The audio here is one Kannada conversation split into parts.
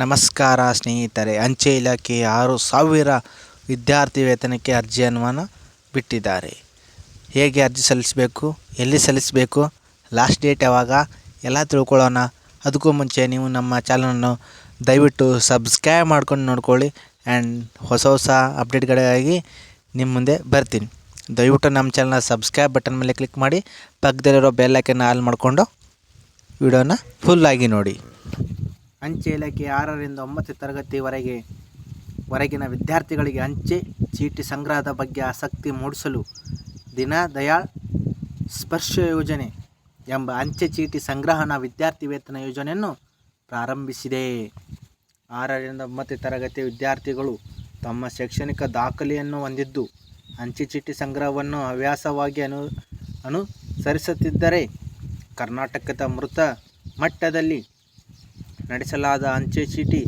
ನಮಸ್ಕಾರ ಸ್ನೇಹಿತರೆ, ಅಂಚೆ ಇಲಾಖೆ ಆರು ಸಾವಿರ ವಿದ್ಯಾರ್ಥಿ ವೇತನಕ್ಕೆ ಅರ್ಜಿಯನ್ನು ಬಿಟ್ಟಿದ್ದಾರೆ. ಹೇಗೆ ಅರ್ಜಿ ಸಲ್ಲಿಸಬೇಕು, ಎಲ್ಲಿ ಸಲ್ಲಿಸಬೇಕು ಲಾಸ್ಟ್ ಡೇಟ್ ಯಾವಾಗ, ಎಲ್ಲ ತಿಳ್ಕೊಳ್ಳೋಣ. ಅದಕ್ಕೂ ಮುಂಚೆ ನೀವು ನಮ್ಮ ಚಾನಲನ್ನು ದಯವಿಟ್ಟು ಸಬ್ಸ್ಕ್ರೈಬ್ ಮಾಡ್ಕೊಂಡು ನೋಡ್ಕೊಳ್ಳಿ ಆ್ಯಂಡ್ ಹೊಸ ಹೊಸ ಅಪ್ಡೇಟ್ಗಳಿಗಾಗಿ ನಿಮ್ಮ ಮುಂದೆ ಬರ್ತೀನಿ. ದಯವಿಟ್ಟು ನಮ್ಮ ಚಾನಲ್ನ ಸಬ್ಸ್ಕ್ರೈಬ್ ಬಟನ್ ಮೇಲೆ ಕ್ಲಿಕ್ ಮಾಡಿ, ಪಕ್ಕದಲ್ಲಿರೋ ಬೆಲ್ ನಾಲ್ ಆಲ್ ಮಾಡಿಕೊಂಡು, ವಿಡಿಯೋನ ಫುಲ್ಲಾಗಿ ನೋಡಿ. ಅಂಚೆ ಇಲಾಖೆ ಆರರಿಂದ ಒಂಬತ್ತು ತರಗತಿವರೆಗೆ ವರೆಗಿನ ವಿದ್ಯಾರ್ಥಿಗಳಿಗೆ ಅಂಚೆ ಚೀಟಿ ಸಂಗ್ರಹದ ಬಗ್ಗೆ ಆಸಕ್ತಿ ಮೂಡಿಸಲು ದೀನದಯಾಳ್ ಸ್ಪರ್ಶ ಯೋಜನೆ ಎಂಬ ಅಂಚೆ ಚೀಟಿ ಸಂಗ್ರಹಣ ವಿದ್ಯಾರ್ಥಿ ವೇತನ ಯೋಜನೆಯನ್ನು ಪ್ರಾರಂಭಿಸಿದೆ. ಆರರಿಂದ ಒಂಬತ್ತು ತರಗತಿ ವಿದ್ಯಾರ್ಥಿಗಳು ತಮ್ಮ ಶೈಕ್ಷಣಿಕ ದಾಖಲೆಯನ್ನು ಹೊಂದಿದ್ದು ಅಂಚೆ ಚೀಟಿ ಸಂಗ್ರಹವನ್ನು ಹವ್ಯಾಸವಾಗಿ ಅನು, ಅನುಸರಿಸುತ್ತಿದ್ದರೆ ಕರ್ನಾಟಕದ ಮೃತ ಮಟ್ಟದಲ್ಲಿ ನಡೆಸಲಾದ ಅಂಚೆ ಚೀಟಿ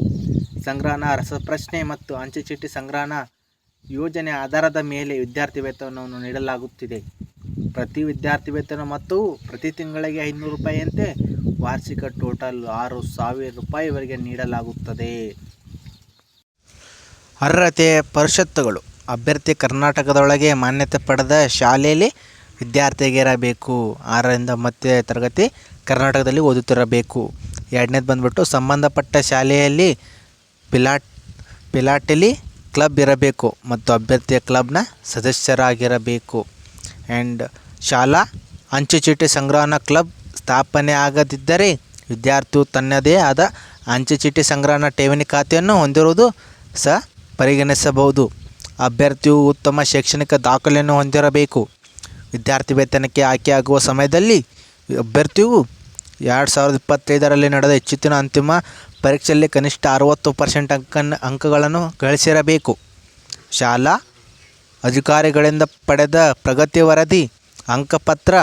ಸಂಗ್ರಹಣ ರಸಪ್ರಶ್ನೆ ಮತ್ತು ಅಂಚೆ ಚೀಟಿ ಸಂಗ್ರಹಣ ಯೋಜನೆ ಆಧಾರದ ಮೇಲೆ ವಿದ್ಯಾರ್ಥಿ ವೇತನವನ್ನು ನೀಡಲಾಗುತ್ತಿದೆ. ಪ್ರತಿ ವಿದ್ಯಾರ್ಥಿ ವೇತನ ಮತ್ತು ಪ್ರತಿ ತಿಂಗಳಿಗೆ ಐನೂರು ರೂಪಾಯಿಯಂತೆ ವಾರ್ಷಿಕ ಟೋಟಲ್ ಆರು ಸಾವಿರ ರೂಪಾಯಿವರೆಗೆ ನೀಡಲಾಗುತ್ತದೆ. ಅರ್ಹತೆ ಪರಿಷತ್ತುಗಳು. ಅಭ್ಯರ್ಥಿ ಕರ್ನಾಟಕದೊಳಗೆ ಮಾನ್ಯತೆ ಪಡೆದ ಶಾಲೆಯಲ್ಲಿ ವಿದ್ಯಾರ್ಥಿಯಾಗಿರಬೇಕು. ಆರರಿಂದ ಮತ್ತೆ ತರಗತಿ ಕರ್ನಾಟಕದಲ್ಲಿ ಓದುತ್ತಿರಬೇಕು. ಎರಡನೇದು ಬಂದ್ಬಿಟ್ಟು ಸಂಬಂಧಪಟ್ಟ ಶಾಲೆಯಲ್ಲಿ ಪಿಲಾಟ್, ಪಿಲಾಟಲಿ ಕ್ಲಬ್ ಇರಬೇಕು ಮತ್ತು ಅಭ್ಯರ್ಥಿಯ ಕ್ಲಬ್ನ ಸದಸ್ಯರಾಗಿರಬೇಕು. ಆ್ಯಂಡ್ ಶಾಲಾ ಅಂಚೆ ಚೀಟಿ ಸಂಗ್ರಹಣಾ ಕ್ಲಬ್ ಸ್ಥಾಪನೆ ಆಗದಿದ್ದರೆ ವಿದ್ಯಾರ್ಥಿಯು ತನ್ನದೇ ಆದ ಅಂಚೆ ಚೀಟಿ ಸಂಗ್ರಹಣಾ ಠೇವಣಿ ಖಾತೆಯನ್ನು ಹೊಂದಿರುವುದು ಸಹ ಪರಿಗಣಿಸಬಹುದು. ಅಭ್ಯರ್ಥಿಯು ಉತ್ತಮ ಶೈಕ್ಷಣಿಕ ದಾಖಲೆಯನ್ನು ಹೊಂದಿರಬೇಕು. ವಿದ್ಯಾರ್ಥಿ ವೇತನಕ್ಕೆ ಆಯ್ಕೆಯಾಗುವ ಸಮಯದಲ್ಲಿ ಅಭ್ಯರ್ಥಿಯು ಎರಡು ಸಾವಿರದ ಇಪ್ಪತ್ತೈದರಲ್ಲಿ ನಡೆದ ಹೆಚ್ಚುತ್ತಿನ ಅಂತಿಮ ಪರೀಕ್ಷೆಯಲ್ಲಿ ಕನಿಷ್ಠ ಅರವತ್ತು ಪರ್ಸೆಂಟ್ ಅಂಕನ ಅಂಕಗಳನ್ನು ಗಳಿಸಿರಬೇಕು. ಶಾಲಾ ಅಧಿಕಾರಿಗಳಿಂದ ಪಡೆದ ಪ್ರಗತಿ ವರದಿ, ಅಂಕಪತ್ರ,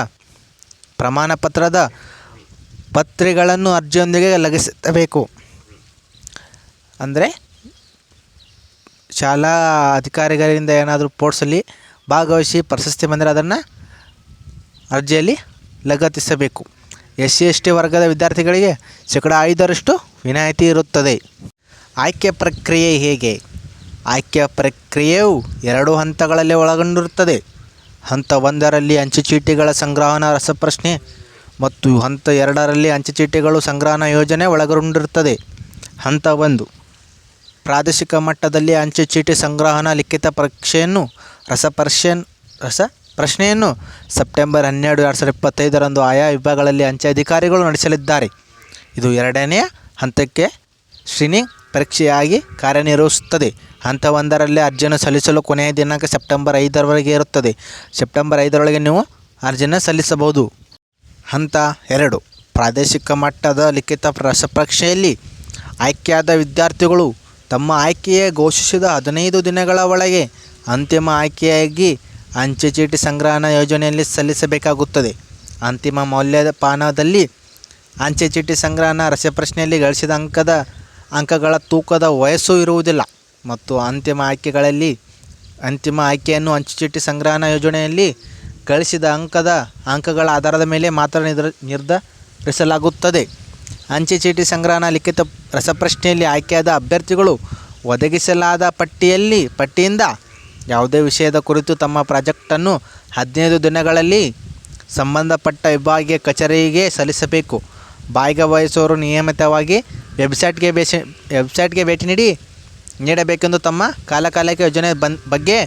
ಪ್ರಮಾಣಪತ್ರದ ಪತ್ರಿಗಳನ್ನು ಅರ್ಜಿಯೊಂದಿಗೆ ಲಗಿಸಬೇಕು ಅಂದರೆ ಶಾಲಾ ಅಧಿಕಾರಿಗಳಿಂದ ಏನಾದರೂ ಪೋರ್ಟ್ಸಲ್ಲಿ ಭಾಗವಹಿಸಿ ಪ್ರಶಸ್ತಿ ಬಂದರೆ ಅದನ್ನು ಅರ್ಜಿಯಲ್ಲಿ ಲಗತ್ತಿಸಬೇಕು. ಎಸ್ ಸಿ ಎಸ್ ಟಿ ವರ್ಗದ ವಿದ್ಯಾರ್ಥಿಗಳಿಗೆ ಶೇಕಡ ಐದರಷ್ಟು ವಿನಾಯಿತಿ ಇರುತ್ತದೆ. ಆಯ್ಕೆ ಪ್ರಕ್ರಿಯೆ ಹೇಗೆ? ಆಯ್ಕೆ ಪ್ರಕ್ರಿಯೆಯು ಎರಡು ಹಂತಗಳಲ್ಲಿ ಒಳಗೊಂಡಿರುತ್ತದೆ. ಹಂತ ಒಂದರಲ್ಲಿ ಅಂಚೆ ಚೀಟಿಗಳ ಸಂಗ್ರಹಣಾ ರಸಪ್ರಶ್ನೆ ಮತ್ತು ಹಂತ ಎರಡರಲ್ಲಿ ಅಂಚೆ ಚೀಟಿಗಳು ಸಂಗ್ರಹಣ ಯೋಜನೆ ಒಳಗೊಂಡಿರುತ್ತದೆ. ಹಂತ ಒಂದು, ಪ್ರಾದೇಶಿಕ ಮಟ್ಟದಲ್ಲಿ ಅಂಚೆ ಚೀಟಿ ಸಂಗ್ರಹಣ ಲಿಖಿತ ಪರೀಕ್ಷೆಯನ್ನು ರಸಪರ್ಶನ್ ರಸ ಪ್ರಶ್ನೆಯನ್ನು ಸೆಪ್ಟೆಂಬರ್ ಹನ್ನೆರಡು ಎರಡು ಸಾವಿರದ ಇಪ್ಪತ್ತೈದರಂದು ಆಯಾ ವಿಭಾಗಗಳಲ್ಲಿ ಅಂಚೆ ಅಧಿಕಾರಿಗಳು ನಡೆಸಲಿದ್ದಾರೆ. ಇದು ಎರಡನೆಯ ಹಂತಕ್ಕೆ ಸ್ಕ್ರೀನಿಂಗ್ ಪರೀಕ್ಷೆಯಾಗಿ ಕಾರ್ಯನಿರ್ವಹಿಸುತ್ತದೆ. ಹಂತ ಅರ್ಜಿಯನ್ನು ಸಲ್ಲಿಸಲು ಕೊನೆಯ ದಿನಾಂಕ ಸೆಪ್ಟೆಂಬರ್ ಐದರವರೆಗೆ ಇರುತ್ತದೆ. ಸೆಪ್ಟೆಂಬರ್ ಐದರೊಳಗೆ ನೀವು ಅರ್ಜಿಯನ್ನು ಸಲ್ಲಿಸಬಹುದು. ಹಂತ ಎರಡು, ಪ್ರಾದೇಶಿಕ ಮಟ್ಟದ ಲಿಖಿತ ರಸಪರೀಕ್ಷೆಯಲ್ಲಿ ಆಯ್ಕೆಯಾದ ವಿದ್ಯಾರ್ಥಿಗಳು ತಮ್ಮ ಆಯ್ಕೆಯೇ ಘೋಷಿಸಿದ ಹದಿನೈದು ದಿನಗಳ ಒಳಗೆ ಅಂತಿಮ ಆಯ್ಕೆಯಾಗಿ ಅಂಚೆ ಚೀಟಿ ಸಂಗ್ರಹಣಾ ಯೋಜನೆಯಲ್ಲಿ ಸಲ್ಲಿಸಬೇಕಾಗುತ್ತದೆ. ಅಂತಿಮ ಮೌಲ್ಯಪಾನದಲ್ಲಿ ಅಂಚೆ ಚೀಟಿ ಸಂಗ್ರಹಣ ರಸಪ್ರಶ್ನೆಯಲ್ಲಿ ಗಳಿಸಿದ ಅಂಕದ ಅಂಕಗಳ ತೂಕದ ವಯಸ್ಸು ಇರುವುದಿಲ್ಲ ಮತ್ತು ಅಂತಿಮ ಆಯ್ಕೆಗಳಲ್ಲಿ ಅಂತಿಮ ಆಯ್ಕೆಯನ್ನು ಅಂಚೆ ಚೀಟಿ ಸಂಗ್ರಹಣಾ ಯೋಜನೆಯಲ್ಲಿ ಗಳಿಸಿದ ಅಂಕದ ಅಂಕಗಳ ಆಧಾರದ ಮೇಲೆ ಮಾತ್ರ ನಿರ್ ನಿರ್ಧರಿಸಲಾಗುತ್ತದೆ. ಅಂಚೆ ಚೀಟಿ ಸಂಗ್ರಹಣ ಲಿಖಿತ ರಸಪ್ರಶ್ನೆಯಲ್ಲಿ ಆಯ್ಕೆಯಾದ ಅಭ್ಯರ್ಥಿಗಳು ಒದಗಿಸಲಾದ ಪಟ್ಟಿಯಲ್ಲಿ, ಪಟ್ಟಿಯಿಂದ ಯಾವುದೇ ವಿಷಯದ ಕುರಿತು ತಮ್ಮ ಪ್ರಾಜೆಕ್ಟನ್ನು ಹದಿನೈದು ದಿನಗಳಲ್ಲಿ ಸಂಬಂಧಪಟ್ಟ ವಿಭಾಗೀಯ ಕಚೇರಿಗೆ ಸಲ್ಲಿಸಬೇಕು. ಭಾಗವಹಿಸುವವರು ನಿಯಮಿತವಾಗಿ ವೆಬ್ಸೈಟ್ಗೆ ಬೇಸಿ ವೆಬ್ಸೈಟ್ಗೆ ಭೇಟಿ ನೀಡಿ ನೀಡಬೇಕೆಂದು ತಮ್ಮ ಕಾಲಕಾಲಕ್ಕೆ ಯೋಜನೆ ಬನ್, ಬಗ್ಗೆ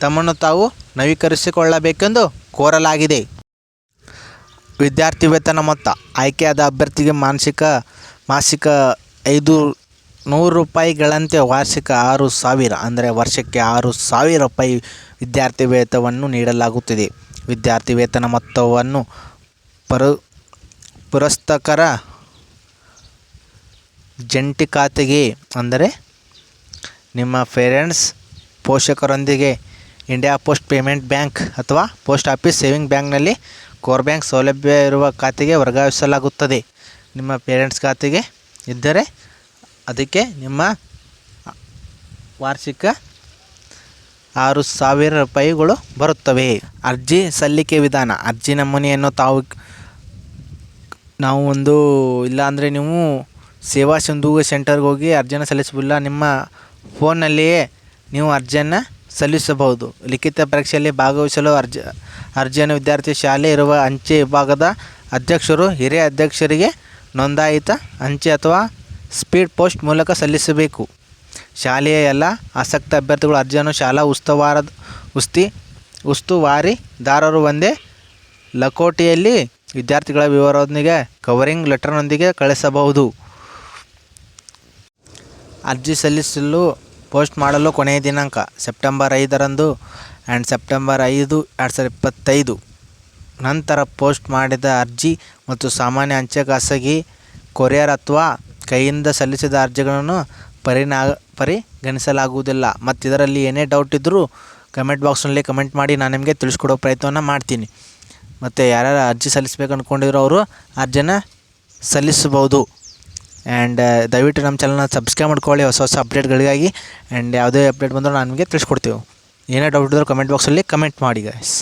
ತಮ್ಮನ್ನು ತಾವು ನವೀಕರಿಸಿಕೊಳ್ಳಬೇಕೆಂದು ಕೋರಲಾಗಿದೆ. ವಿದ್ಯಾರ್ಥಿ ವೇತನ ಮೊತ್ತ, ಆಯ್ಕೆಯಾದ ಅಭ್ಯರ್ಥಿಗೆ ಮಾನಸಿಕ, ಮಾಸಿಕ ಐದು ನೂರು ರೂಪಾಯಿಗಳಂತೆ ವಾರ್ಷಿಕ ಆರು ಸಾವಿರ ಅಂದರೆ ವರ್ಷಕ್ಕೆ ಆರು ಸಾವಿರ ರೂಪಾಯಿ ವಿದ್ಯಾರ್ಥಿ ವೇತನವನ್ನು ನೀಡಲಾಗುತ್ತಿದೆ. ವಿದ್ಯಾರ್ಥಿ ವೇತನ ಮೊತ್ತವನ್ನು ಪರ ಪುರಸ್ತಕರ ಜಂಟಿ ಖಾತೆಗೆ ಅಂದರೆ ನಿಮ್ಮ ಪೇರೆಂಟ್ಸ್, ಪೋಷಕರೊಂದಿಗೆ ಇಂಡಿಯಾ ಪೋಸ್ಟ್ ಪೇಮೆಂಟ್ ಬ್ಯಾಂಕ್ ಅಥವಾ ಪೋಸ್ಟ್ ಆಫೀಸ್ ಸೇವಿಂಗ್ ಬ್ಯಾಂಕ್ನಲ್ಲಿ ಕೋರ್ ಬ್ಯಾಂಕ್ ಸೌಲಭ್ಯ ಇರುವ ಖಾತೆಗೆ ವರ್ಗಾಯಿಸಲಾಗುತ್ತದೆ. ನಿಮ್ಮ ಪೇರೆಂಟ್ಸ್ ಖಾತೆಗೆ ಇದ್ದರೆ ಅದಕ್ಕೆ ನಿಮ್ಮ ವಾರ್ಷಿಕ ಆರು ಸಾವಿರ ರೂಪಾಯಿಗಳು ಬರುತ್ತವೆ. ಅರ್ಜಿ ಸಲ್ಲಿಕೆ ವಿಧಾನ. ಅರ್ಜಿ ನಮೂನೆಯನ್ನು ತಾವು ನಾವು ಒಂದು ಇಲ್ಲಾಂದರೆ ನೀವು ಸೇವಾ ಸಿಂಧು ಸೆಂಟರ್ಗೆ ಹೋಗಿ ಅರ್ಜಿಯನ್ನು ಸಲ್ಲಿಸಬಿಲ್ಲ, ನಿಮ್ಮ ಫೋನ್ನಲ್ಲಿಯೇ ನೀವು ಅರ್ಜಿಯನ್ನು ಸಲ್ಲಿಸಬಹುದು. ಲಿಖಿತ ಪರೀಕ್ಷೆಯಲ್ಲಿ ಭಾಗವಹಿಸಲು ಅರ್ಜಿ, ಅರ್ಜಿಯನ್ನು ವಿದ್ಯಾರ್ಥಿ ಶಾಲೆ ಇರುವ ಅಂಚೆ ವಿಭಾಗದ ಅಧ್ಯಕ್ಷರು ಹಿರಿಯ ಅಧ್ಯಕ್ಷರಿಗೆ ನೋಂದಾಯಿತ ಅಂಚೆ ಅಥವಾ ಸ್ಪೀಡ್ ಪೋಸ್ಟ್ ಮೂಲಕ ಸಲ್ಲಿಸಬೇಕು. ಶಾಲೆಯ ಎಲ್ಲ ಆಸಕ್ತ ಅಭ್ಯರ್ಥಿಗಳು ಅರ್ಜಿಯನ್ನು ಶಾಲಾ ಉಸ್ತುವಾರದ, ಉಸ್ತಿ, ಉಸ್ತುವಾರಿದಾರರು ಒಂದೇ ಲಕೋಟೆಯಲ್ಲಿ ವಿದ್ಯಾರ್ಥಿಗಳ ವಿವರದೊಂದಿಗೆ ಕವರಿಂಗ್ ಲೆಟರ್ನೊಂದಿಗೆ ಕಳಿಸಬಹುದು. ಅರ್ಜಿ ಸಲ್ಲಿಸಲು, ಪೋಸ್ಟ್ ಮಾಡಲು ಕೊನೆಯ ದಿನಾಂಕ ಸೆಪ್ಟೆಂಬರ್ ಐದರಂದು ಆ್ಯಂಡ್ ಸೆಪ್ಟೆಂಬರ್ ಐದು, ಎರಡು ಸಾವಿರದ ಇಪ್ಪತ್ತೈದು. ನಂತರ ಪೋಸ್ಟ್ ಮಾಡಿದ ಅರ್ಜಿ ಮತ್ತು ಸಾಮಾನ್ಯ ಅಂಚೆ ಖಾಸಗಿ ಕೊರಿಯರ್ ಅಥವಾ ಕೈಯಿಂದ ಸಲ್ಲಿಸಿದ ಅರ್ಜಿಗಳನ್ನು ಪರಿಣಾ ಪರಿಗಣಿಸಲಾಗುವುದಿಲ್ಲ. ಮತ್ತು ಇದರಲ್ಲಿ ಏನೇ ಡೌಟ್ ಇದ್ದರೂ ಕಮೆಂಟ್ ಬಾಕ್ಸ್ನಲ್ಲಿ ಕಮೆಂಟ್ ಮಾಡಿ ನಾನು ನಿಮಗೆ ತಿಳಿಸ್ಕೊಡೋ ಪ್ರಯತ್ನವನ್ನು ಮಾಡ್ತೀನಿ. ಮತ್ತು ಯಾರ್ಯಾರು ಅರ್ಜಿ ಸಲ್ಲಿಸ್ಬೇಕು ಅಂದ್ಕೊಂಡಿರೋ ಅವರು ಅರ್ಜಿನ ಸಲ್ಲಿಸಬಹುದು ಆ್ಯಂಡ್ ದಯವಿಟ್ಟು ನಮ್ಮ ಚಾನಲ್ನ ಸಬ್ಸ್ಕ್ರೈಬ್ ಮಾಡ್ಕೊಳ್ಳಿ ಹೊಸ ಹೊಸ ಅಪ್ಡೇಟ್ಗಳಿಗಾಗಿ ಆ್ಯಂಡ್ ಯಾವುದೇ ಅಪ್ಡೇಟ್ ಬಂದರೂ ನಾನು ನಿಮಗೆ ತಿಳಿಸ್ಕೊಡ್ತೀವಿ. ಏನೇ ಡೌಟ್ ಇದ್ದರೂ ಕಮೆಂಟ್ ಬಾಕ್ಸಲ್ಲಿ ಕಮೆಂಟ್ ಮಾಡಿ ಗೈಸ್